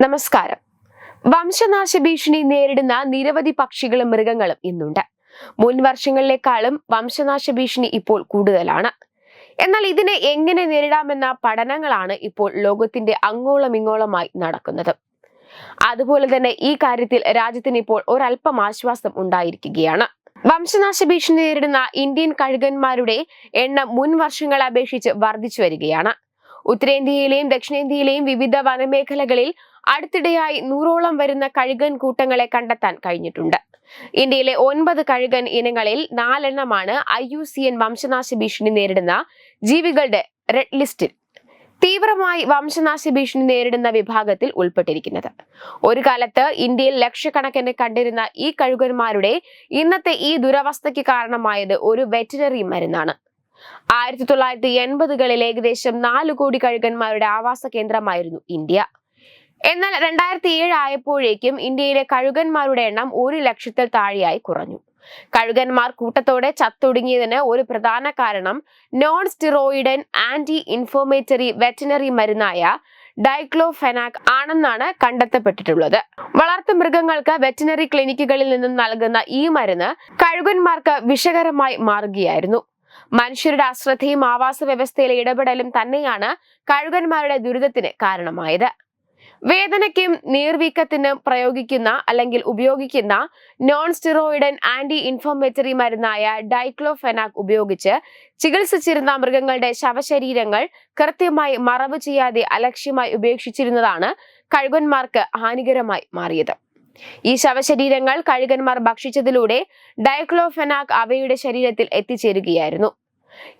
നമസ്കാരം. വംശനാശ ഭീഷണി നേരിടുന്ന നിരവധി പക്ഷികളും മൃഗങ്ങളും ഇന്നുണ്ട്. മുൻ വർഷങ്ങളിലേക്കാളും വംശനാശ ഭീഷണി ഇപ്പോൾ കൂടുതലാണ്. എന്നാൽ ഇതിനെ എങ്ങനെ നേരിടാമെന്ന പഠനങ്ങളാണ് ഇപ്പോൾ ലോകത്തിന്റെ അങ്ങോളം ഇങ്ങോളമായി നടക്കുന്നത്. അതുപോലെ തന്നെ ഈ കാര്യത്തിൽ രാജ്യത്തിന് ഇപ്പോൾ ഒരല്പം ആശ്വാസം ഉണ്ടായിരിക്കുകയാണ്. വംശനാശ ഭീഷണി നേരിടുന്ന ഇന്ത്യൻ കഴുകന്മാരുടെ എണ്ണം മുൻ വർഷങ്ങളെ അപേക്ഷിച്ച് വർദ്ധിച്ചു വരികയാണ്. ഉത്തരേന്ത്യയിലെയും ദക്ഷിണേന്ത്യയിലെയും വിവിധ വനമേഖലകളിൽ അടുത്തിടെയായി നൂറോളം വരുന്ന കഴുകൻ കൂട്ടങ്ങളെ കണ്ടെത്താൻ കഴിഞ്ഞിട്ടുണ്ട്. ഇന്ത്യയിലെ ഒൻപത് കഴുകൻ ഇനങ്ങളിൽ നാലെണ്ണമാണ് ഐ യു സി എൻ വംശനാശ ഭീഷണി നേരിടുന്ന ജീവികളുടെ റെഡ് ലിസ്റ്റിൽ. തീവ്രമായി വംശനാശ ഭീഷണി നേരിടുന്ന വിഭാഗത്തിൽ ഉൾപ്പെട്ടിരിക്കുന്നത്. ഒരു കാലത്ത് ഇന്ത്യയിൽ ലക്ഷക്കണക്കിന് കണ്ടിരുന്ന ഈ കഴുകന്മാരുടെ ഇന്നത്തെ ഈ ദുരവസ്ഥയ്ക്ക് കാരണമായത് ഒരു വെറ്റിനറി മരുന്നാണ്. ആയിരത്തി തൊള്ളായിരത്തി എൺപതുകളിൽ ഏകദേശം നാല് കോടി കഴുകന്മാരുടെ ആവാസ കേന്ദ്രമായിരുന്നു ഇന്ത്യ. എന്നാൽ രണ്ടായിരത്തി ഏഴ് ആയപ്പോഴേക്കും ഇന്ത്യയിലെ കഴുകന്മാരുടെ എണ്ണം ഒരു ലക്ഷത്തിൽ താഴെയായി കുറഞ്ഞു. കഴുകന്മാർ കൂട്ടത്തോടെ ചത്തൊടുങ്ങിയതിന് ഒരു പ്രധാന കാരണം non steroidal anti inflammatory veterinary മരുന്നായ diclofenac ആണെന്നാണ് കണ്ടെത്തപ്പെട്ടിട്ടുള്ളത്. വളർത്തു മൃഗങ്ങൾക്ക് വെറ്റിനറി ക്ലിനിക്കുകളിൽ നിന്നും നൽകുന്ന ഈ മരുന്ന് കഴുകന്മാർക്ക് വിഷകരമായി മാറുകയായിരുന്നു. മനുഷ്യരുടെ അശ്രദ്ധയും ആവാസ വ്യവസ്ഥയിലെ ഇടപെടലും തന്നെയാണ് കഴുകന്മാരുടെ ദുരിതത്തിന് കാരണമായത്. വേദനയ്ക്കും നീർവീക്കത്തിനും പ്രയോഗിക്കുന്ന അല്ലെങ്കിൽ ഉപയോഗിക്കുന്ന നോൺ സ്റ്റിറോയിഡൻ ആന്റി ഇൻഫോമേറ്ററി മരുന്നായ ഡൈക്ലോഫെനാക് ഉപയോഗിച്ച് ചികിത്സിച്ചിരുന്ന മൃഗങ്ങളുടെ ശവശരീരങ്ങൾ കൃത്യമായി മറവ് ചെയ്യാതെ അലക്ഷ്യമായി ഉപേക്ഷിച്ചിരുന്നതാണ് കഴുകന്മാർക്ക് ഹാനികരമായി മാറിയത്. ഈ ശവശരീരങ്ങൾ കഴുകന്മാർ ഭക്ഷിച്ചതിലൂടെ ഡൈക്ലോഫെനാക് അവയുടെ ശരീരത്തിൽ എത്തിച്ചേരുകയായിരുന്നു.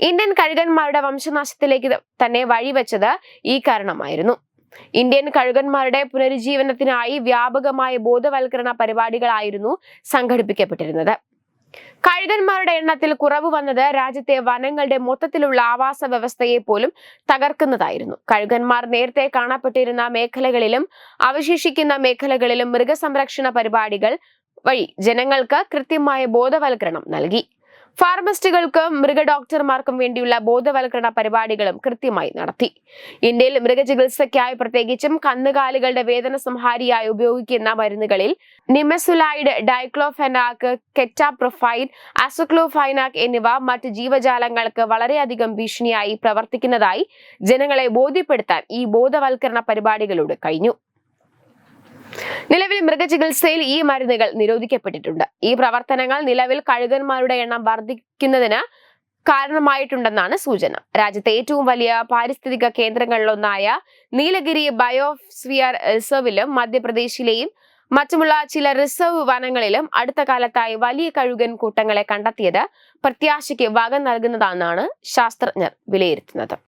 ഇന്ത്യൻ കഴുകന്മാരുടെ വംശനാശത്തിലേക്ക് തന്നെ വഴിവെച്ചത് ഈ കാരണമായിരുന്നു. ഇന്ത്യൻ കഴുകന്മാരുടെ പുനരുജ്ജീവനത്തിനായി വ്യാപകമായ ബോധവൽക്കരണ പരിപാടികളായിരുന്നു സംഘടിപ്പിക്കപ്പെട്ടിരുന്നത്. കഴുകന്മാരുടെ എണ്ണത്തിൽ കുറവ് വന്നത് രാജ്യത്തെ വനങ്ങളുടെ മൊത്തത്തിലുള്ള ആവാസ വ്യവസ്ഥയെ പോലും തകർക്കുന്നതായിരുന്നു. കഴുകന്മാർ നേരത്തെ കാണപ്പെട്ടിരുന്ന മേഖലകളിലും അവശേഷിക്കുന്ന മേഖലകളിലും മൃഗസംരക്ഷണ പരിപാടികൾ വഴി ജനങ്ങൾക്ക് കൃത്യമായ ബോധവൽക്കരണം നൽകി. ഫാർമസിസ്റ്റുകൾക്കും മൃഗഡോക്ടർമാർക്കും വേണ്ടിയുള്ള ബോധവൽക്കരണ പരിപാടികളും കൃത്യമായി നടത്തി. ഇന്ത്യയിൽ മൃഗചികിത്സയ്ക്കായി പ്രത്യേകിച്ചും കന്നുകാലികളുടെ വേദന സംഹാരിയായി ഉപയോഗിക്കുന്ന മരുന്നുകളിൽ നിമസുലൈഡ് ഡൈക്ലോഫെനാക് കെറ്റാപ്രൊഫൈഡ് അസുക്ലോഫൈനാക് എന്നിവ മറ്റ് ജീവജാലങ്ങൾക്ക് വളരെയധികം ഭീഷണിയായി പ്രവർത്തിക്കുന്നതായി ജനങ്ങളെ ബോധ്യപ്പെടുത്താൻ ഈ ബോധവൽക്കരണ പരിപാടികളോട് കഴിഞ്ഞു. നിലവിൽ മൃഗചികിത്സയിൽ ഈ മരുന്നുകൾ നിരോധിക്കപ്പെട്ടിട്ടുണ്ട്. ഈ പ്രവർത്തനങ്ങൾ നിലവിൽ കഴുകന്മാരുടെ എണ്ണം വർദ്ധിക്കുന്നതിന് കാരണമായിട്ടുണ്ടെന്നാണ് സൂചന. രാജ്യത്തെ ഏറ്റവും വലിയ പാരിസ്ഥിതിക കേന്ദ്രങ്ങളിലൊന്നായ നീലഗിരി ബയോസ്ഫിയർ റിസർവിലും മധ്യപ്രദേശിലെയും മറ്റുമുള്ള ചില റിസർവ് വനങ്ങളിലും അടുത്ത കാലത്തായി വലിയ കഴുകൻ കൂട്ടങ്ങളെ കണ്ടെത്തിയത് പ്രത്യാശയ്ക്ക് വക നൽകുന്നതാണെന്നാണ് ശാസ്ത്രജ്ഞർ വിലയിരുത്തുന്നത്.